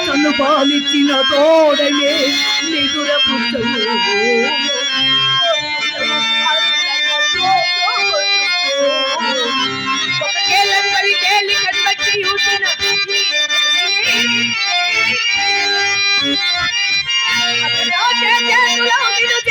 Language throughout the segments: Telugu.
తను పాలిచ్చిన తోడయే నిదుర ఒక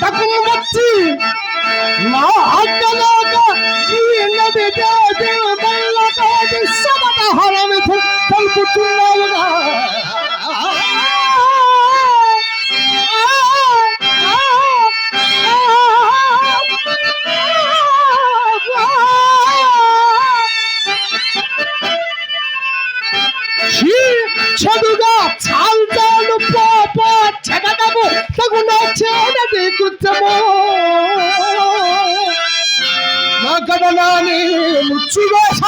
ಡಕ್ಕನು ಮಚ್ಚಿ ನಾವು ಹಗ್ಗದಾಗ ಈ ನದಿ ದೇವ ಬಲ್ಲ ಕಾಗಿ ಸಮತ ಹರವಿತು ತಲುಪುತ್ತೀ చేడది నా గడనాని ముచ్చువేష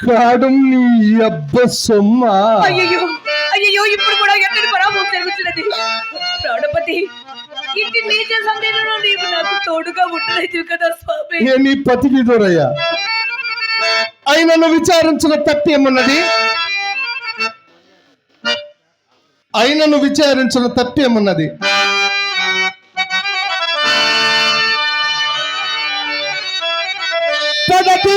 కాడం నీ అబ్బ సొమ్మ. అయ్యో అయ్యో ఇప్పుడు కూడా ఎక్కడ పరాభవం జరుగుతున్నది? ప్రాణపతి ఇంటి నీచ సందేహంలో నీవు నాకు తోడుగా ఉండలేదు కదా స్వామి. ఏమి పతికి ఆయనను విచారించిన తప్పేమన్నది ఆయనను విచారించిన తప్పేమన్నది తదతి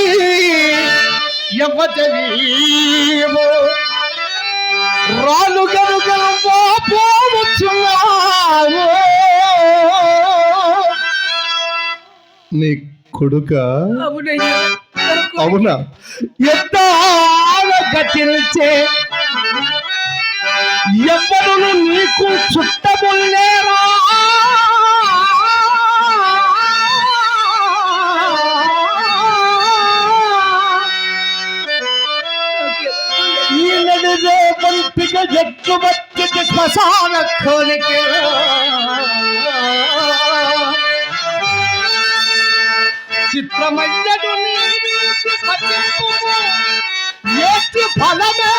యవజనీవో రాలు గనుగలు పోవచ్చున్నావు నీ కొడుక అవునా? గతిల్చే ఎవ్వరు నీకు చుట్టముల్లేరా ఈ నదిలో పంపిక ఎట్టు బతికి శ్మశాన కోరిక చిత్రమయ్యడు నీటి పట్టింపుము ఏటి ఫలమే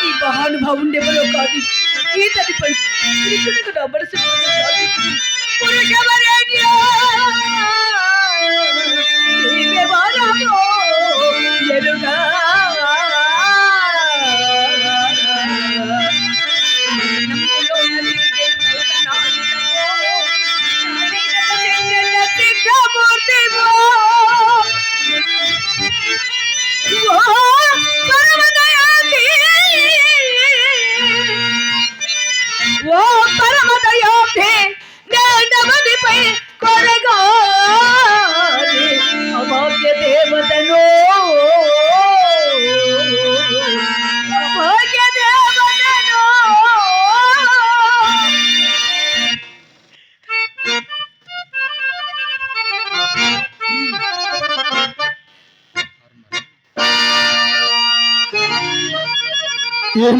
ఈ మహానుభావుండి ఎవరో కాదు ఈతనిపై పురుషులకు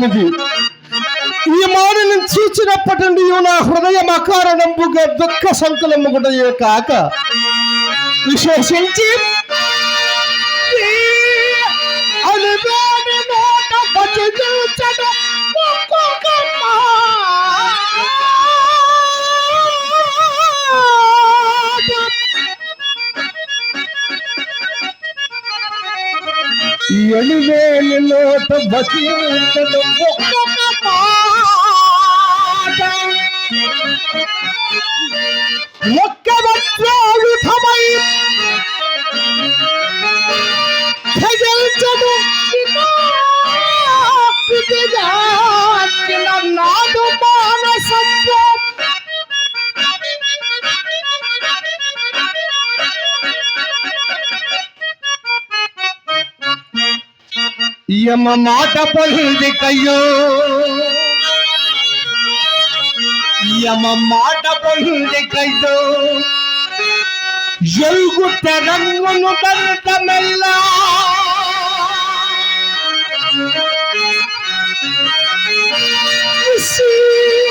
ఉన్నది. ఈ మాటను చూచినప్పటి నుండి నా హృదయం అకారణంబుగా దుఃఖ సంకులమ్ముకుంటే కాక విశేషించి ఎలివేలి లోట ఒక్కొక్క మాట. ఒక్క ఎమ్మ మాట పొంది కయ్యో. ఎమ్మ మాట పొంది కయ్యో. ఎలుగు తెరంగును దంతమెల్ల స్పృహించులో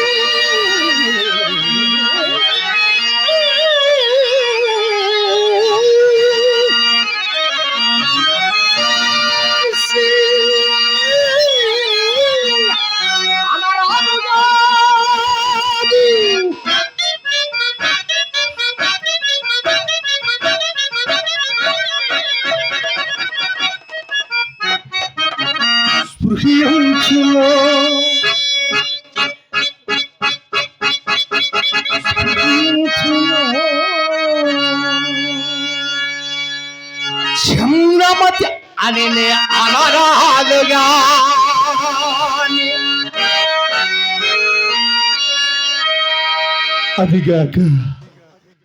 అదిగాక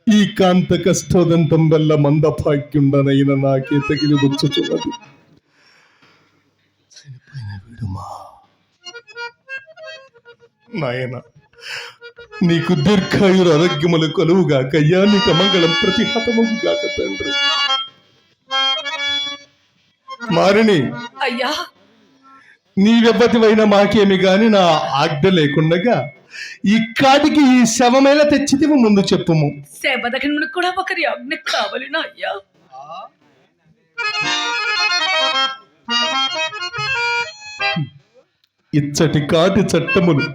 ఈ కాంత కష్టోదంతం వల్ల మందభాగ్యుండనైన నాకే తగిలి విడుమా నాయన నీకు దీర్ఘాయుర ఆరోగ్యములు కలువుగాక అయ్యా నీకు మంగళం ప్రతిహతముగాక తండ్రి. మారిని అయ్యా! నీవెవ్వతివైన మాకేమి గాని నా ఆజ్ఞ లేకుండగా ఇక్కడికి ఈ శవమేల తెచ్చితివి ముందు చెప్పుము. కూడా ఒకరి ఆజ్ఞ కావాలి నా అయ్యా. ఇచ్చటి కాటి చట్టములు.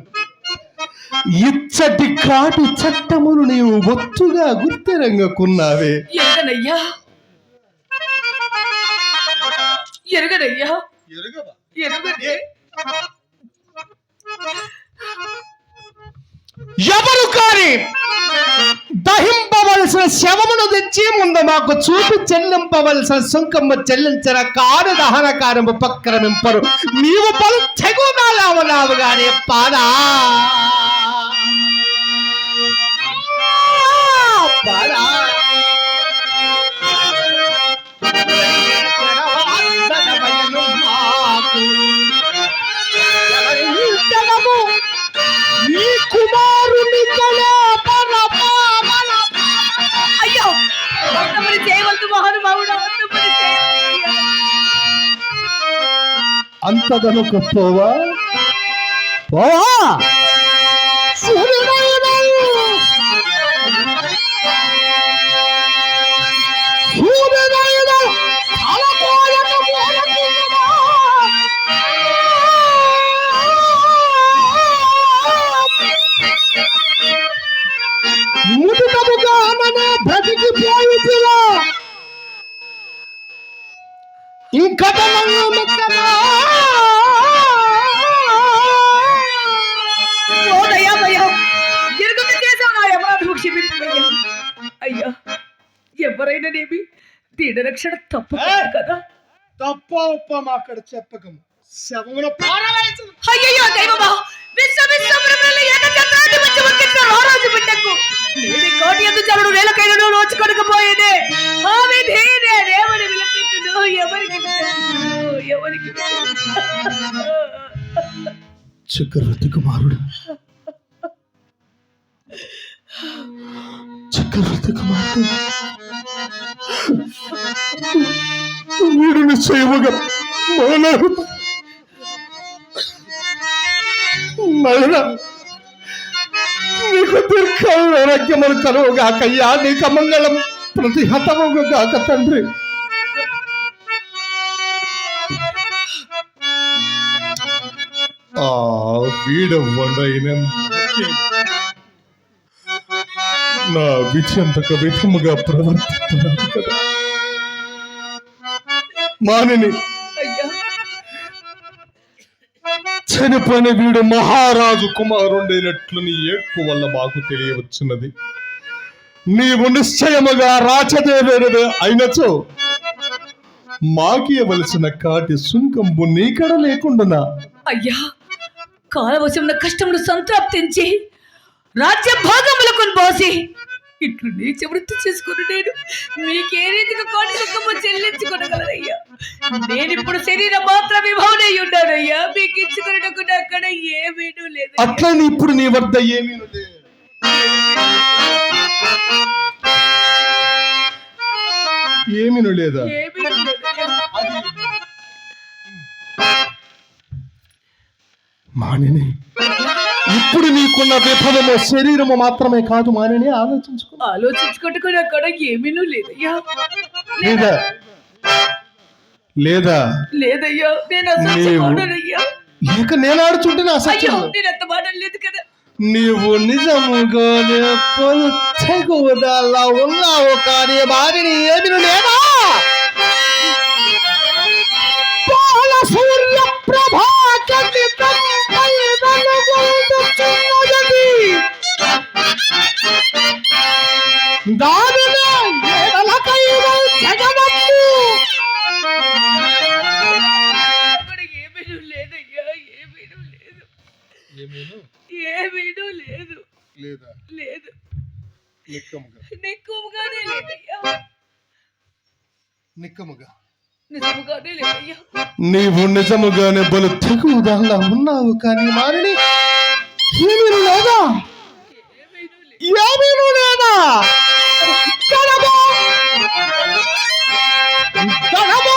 ఇచ్చటి కాటి చట్టములు నీవు ఒత్తుగా గుర్తెరంగకున్నావే. ఎరగనయ్యా. ఎరగనయ్యా. ఎరగనే. ఎవరు కాని దహింపవలసిన శవమును తెచ్చి ముందు మాకు చూపి చెల్లింపవలసిన సుంకము చెల్లించిన కారు దహన కారము పక్రమింపరు. నీవు పలు తెగునాలావు గాని పాదా పాదా అంతదనుకు పోవా పోవా! దీనరక్షణ తప్పు కాదు? తప్ప ఉప్ప అక్కడ చెప్పకము. శవమున పారవేసిన అయ్యయ్యో దైవమా! విశ్వ విశ్వ బ్రహ్మల ఏక చక్రాధిపత్య వక్కించిన రారాజు బిడ్డకు. నేడి కోటి ఎందు జల ఆమె నేనేమని విలపించును ఎవరికి? ఎవరికి? చక్రవర్తి కుమారుడు. చక్రవర్తి కుమారుడు. మీరు నిశ్చయముగా మానవుడు నాయన నీకు దీర్ఘారోగ్యములు కలువుగాకయ్యా నీకు మంగళం ప్రతి హతముగా ప్రతిహతముగాక తండ్రి. వీడవ్వండి వీడవ్వండైన నా విచంతక విధముగా ప్రవర్తిస్తున్నాడు కదా. మానిని. చనిపోయిన వీడు మహారాజు కుమారుండైనట్లు నీ ఏడ్పు వల్ల మాకు తెలియవచ్చున్నది. నీవు నిశ్చయముగా రాచదేవేరుడు అయినచో మాకియవలసిన కాటి సుంకంబు నీకడ లేకుండానా? అయ్యా కాలవశమున కష్టములు సంతృప్తించి రాజ్య భాగములకు బాసి ఇట్లు నీచ వృత్తి చేసుకుని నేను మీకే రీతిగా కోటి సుఖము చెల్లించుకోగలరయ్యా నేను ఇప్పుడు శరీరం మాత్రం విభవనై ఉన్నానయ్యా. మీకు ఇచ్చుకున్నకు అక్కడ ఏమీనూ లేదు అట్లా నీ ఇప్పుడు నీ వద్ద ఏమీ ఏమీను లేదా. ఏమీనూ లేదయ్యా. మానిని. ఇప్పుడు నీకున్న విఫలము శరీరము మాత్రమే కాదు మానిని. ఆలోచించుకో. ఆలోచించుకుంటూ అక్కడ ఏమీనూ లేదయ్యా. లేదా? లేదా? లేదయ్యా. నేను అసలు లేక నేను ఆడుచుంటే నా అయ్యో సత్యం నేను అంత మాట లేదు కదా. నీవు పొలుచెగుదలా ఉన్నావు కానీ వారిని ఏమి లేదా ఏమీనూ లేదు. ఏమీనూ? లేదు. లేదా? లేదు. నిక్కముగా. నిక్కువగానే లేదయ్యా. నిక్కముగా. నిజముగానే లేదయ్యా. నీవు నిజముగానే బలు తెగుదల్లా ఉన్నావు కానీ మారిని. ఏమీ లేదా? ఏమీనూ లేదు ఏమీను లేదా గణము! గణము!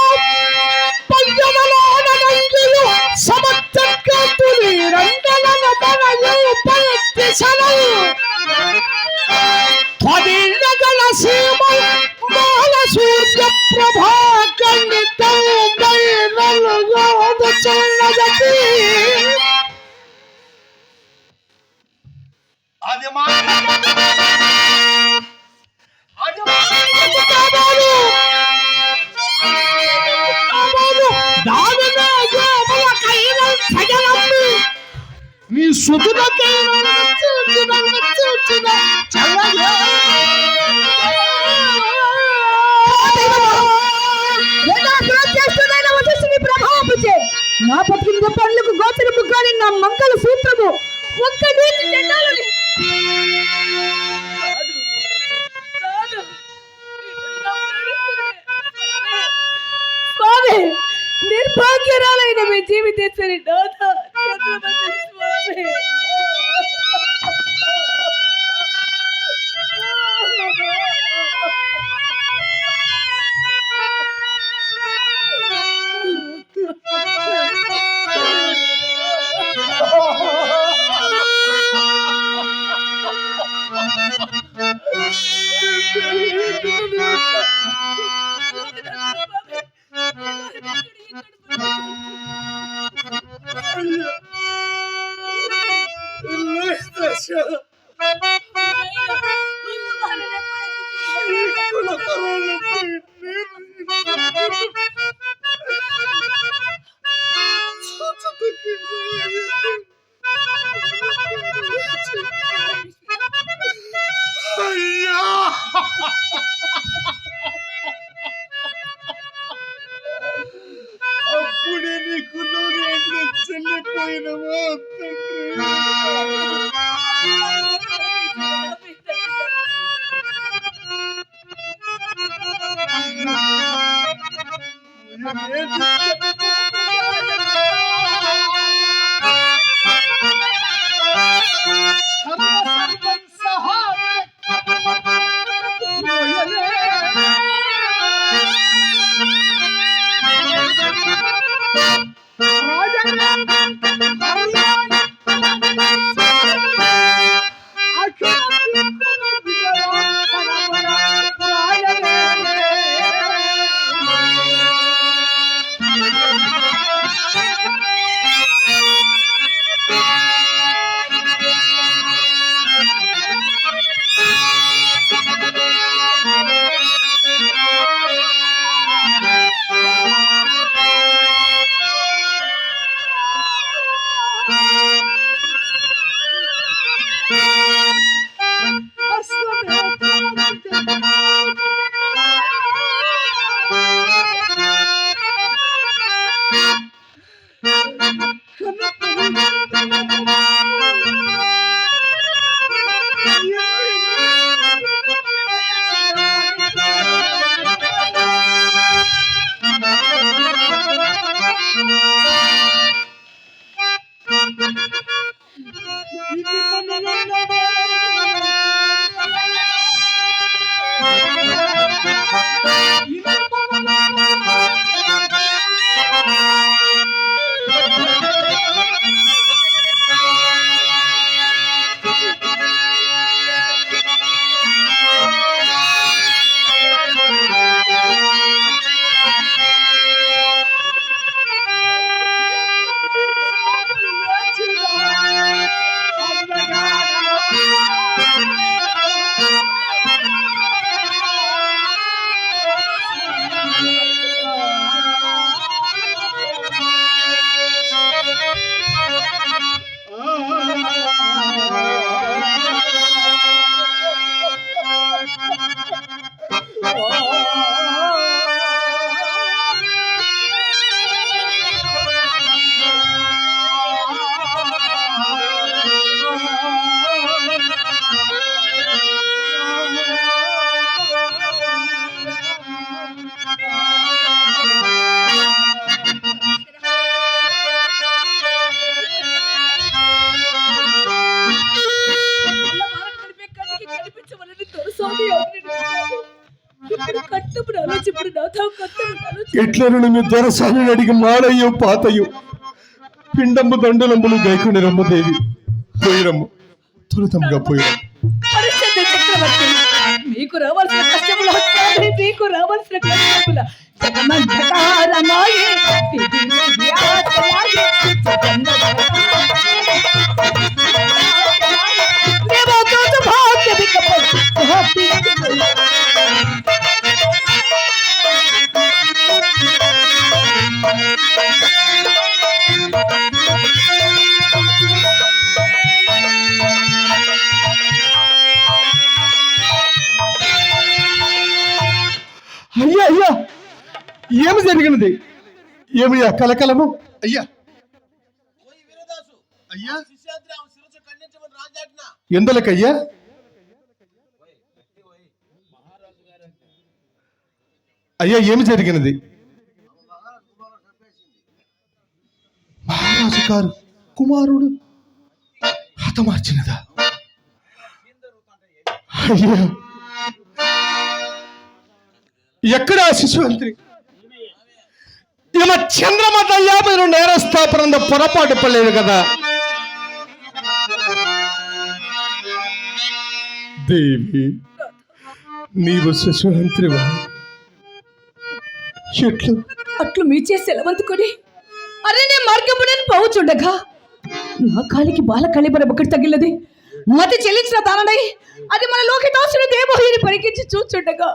నిర్భాగ్యరాలైన మీ జీవితేశ్వరి నాథ other. ఎట్లను మీ దొరసాని అడిగి మాడయ్యో పాతయ్యో. పిండమ్ము దండలమ్ములు గైకుని రమ్మదేవి. పోయిరమ్ము. తొలుతమ్ముగా పోయిరమ్ము. మీకు రావాల్సిన కష్టములు మీకు రావాల్సిన కష్టముల. జగన్ ఇది జరిగినది ఏమయ్యా కలకలము? అయ్యా. అయ్యా. ఎందులకయ్యా? అయ్యా ఏమి జరిగినది? మహారాజు గారు కుమారుడు హతమార్చినదా? అయ్యా. ఎక్కడ శిశువంత్రి ఆ శిశువంత్రి ఈమె చంద్రమతయ్యా మీరు నేరస్థాపనంద పొరపాటు పడలేదు కదా. దేవి నీవు శిశువంత్రివా ఎట్లు అట్లు మీచే సెలవంతుకొని. అరణ్య మార్గమునని పోవుచుండగా. నా కాలికి బాల కలిబరం ఒకటి తగిలినది. మతి చెల్లించిన తానడై అది మన లోకితాసుల దేవోహిని పరికించి చూచుండగా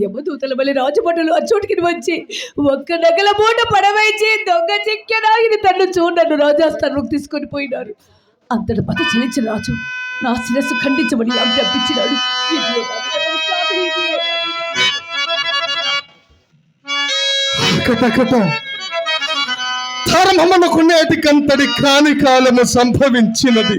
యమదూతల బలి రాజభటులు ఆ వచ్చి ఒక్క నగల మూట పడవేచి దొంగ చెక్కెనాగిని తన్ను చూడను రాజాస్థానం తీసుకొని పోయినారు. అంతటి మతి చెల్లించిన రాజు నా శిరస్సు ఖండించమని అభ్యర్థించినాడు ఇదిగో నా కాని కాలము సంభవించినది.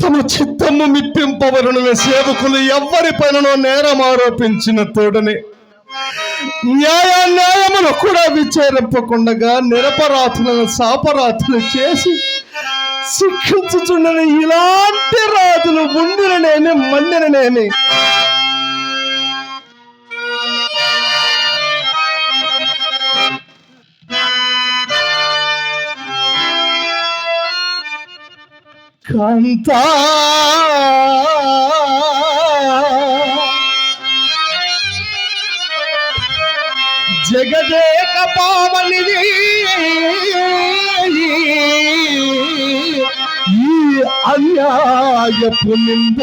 తమ చిత్తము మిప్పింపవరున సేవకులు ఎవ్వరి పైననో నేరం ఆరోపించిన తోడనే న్యాయ న్యాయమును కూడా విచారింపకుండగా నిరపరాధులను సాపరాధులు చేసి శిక్షించుచుండని ఇలాంటి రాజులు ఉండిననేమి మండిననేమి కాంతా. జగదేక పావనిది. ఈ అన్యాయపు నింద.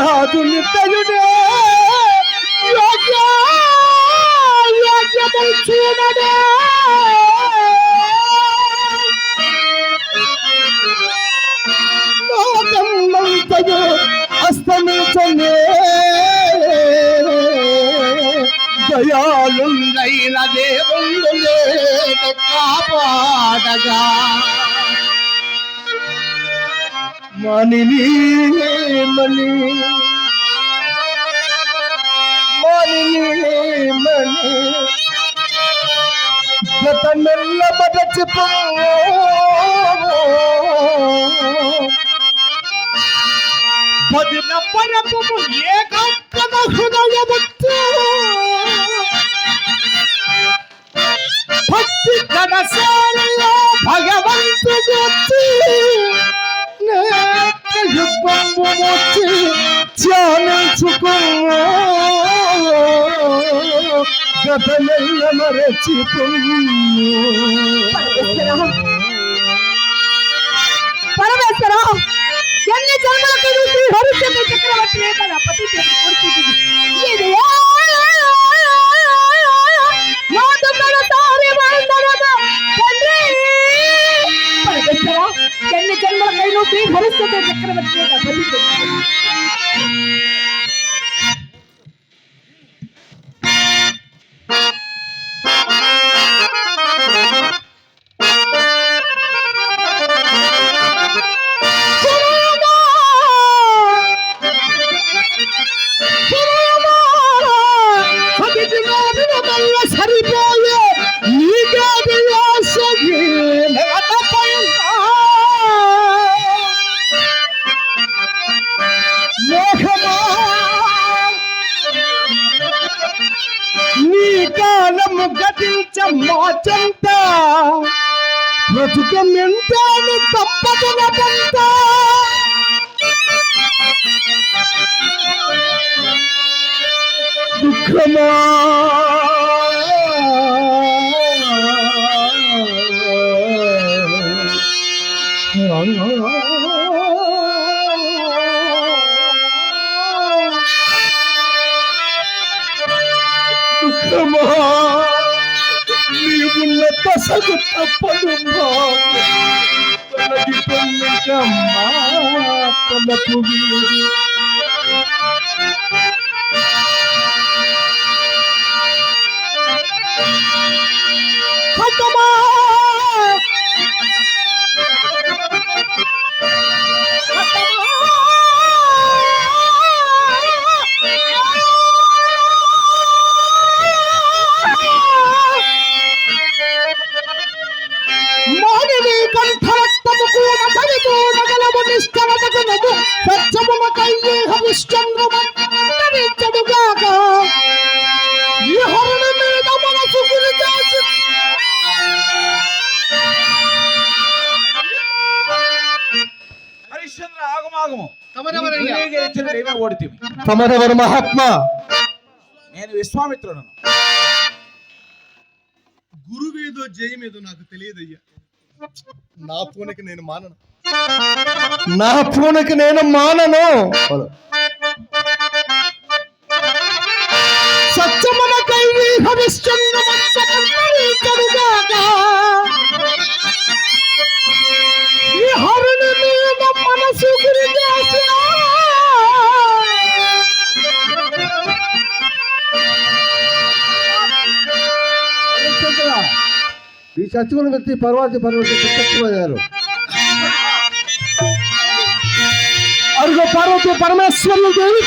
రాజు నితయుడే యోగ్య యోగ్యములు చూడడే. అస్తమించనే దయాలుండైన దేవుళ్ళు కాపాడగా. మణిని మణి మణిని మణి గత మెల్ల మరచిపో పదిన పరపు ఏకక్కన హృదయముత్తు. భక్తి భగవంతుడు యుద్ధము వచ్చి ధ్యానించుకో గతమెల్ల మరచిపో పరమేశ్వర ఎన్ని జన్మలకు శ్రీ హరిశ్చంద్ర చక్రవర్తి తన పతి చేతి కూర్చుంటుంది ఇది మాతృతారి వందనద తండ్రి పరమేశ్వర ఎన్ని జన్మలకై నువ్వు శ్రీ బలి చక్రవర్తి పతి నన్ను గతించమ్మా చెంత బ్రతుకం ఎంత తప్పదు నటంత దుఃఖమా? నీవున్న తప్పదు తనకి పొందకమ్మా తమరెవరు మహాత్మా? నేను విశ్వామిత్రుడను. గురువేదో జయమేదో నాకు తెలియదయ్యా. నా పూనకి నేను మానను. నా పూనకి నేను మానను. సత్యమున కైవి హరిశ్చంద్ర ఈ చచ్చుకున్న వ్యక్తి పర్వతి పర్వతి ప్రత్యక్షమయ్యారు అరుగు పార్వతి పరమేశ్వరులు దేవి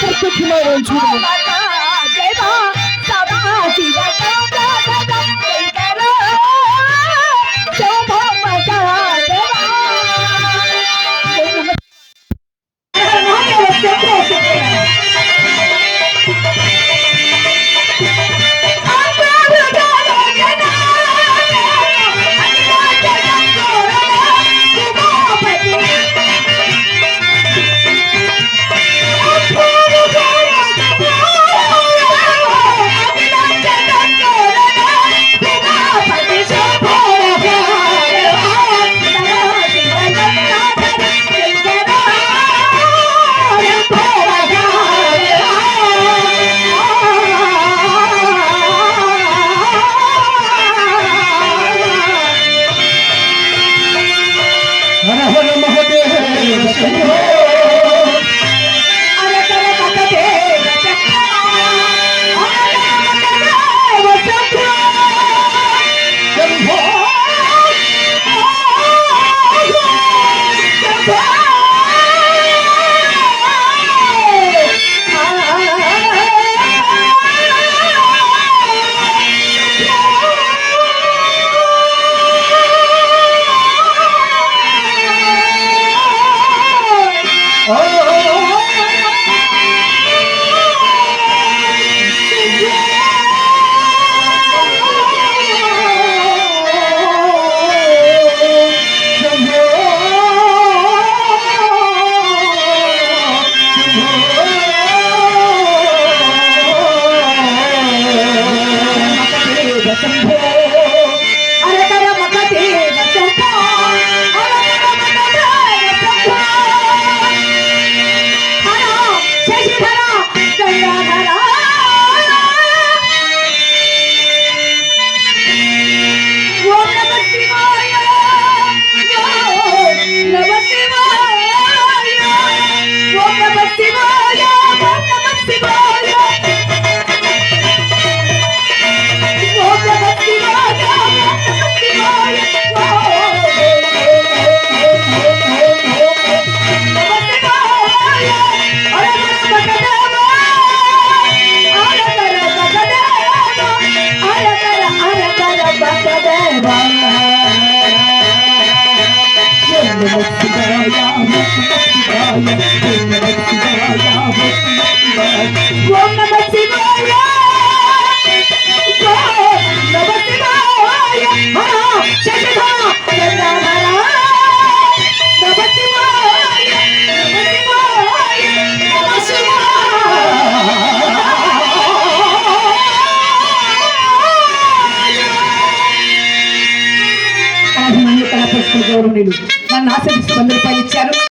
శివాయ నన్ను తన వంద రూపాయలు ఇచ్చారు.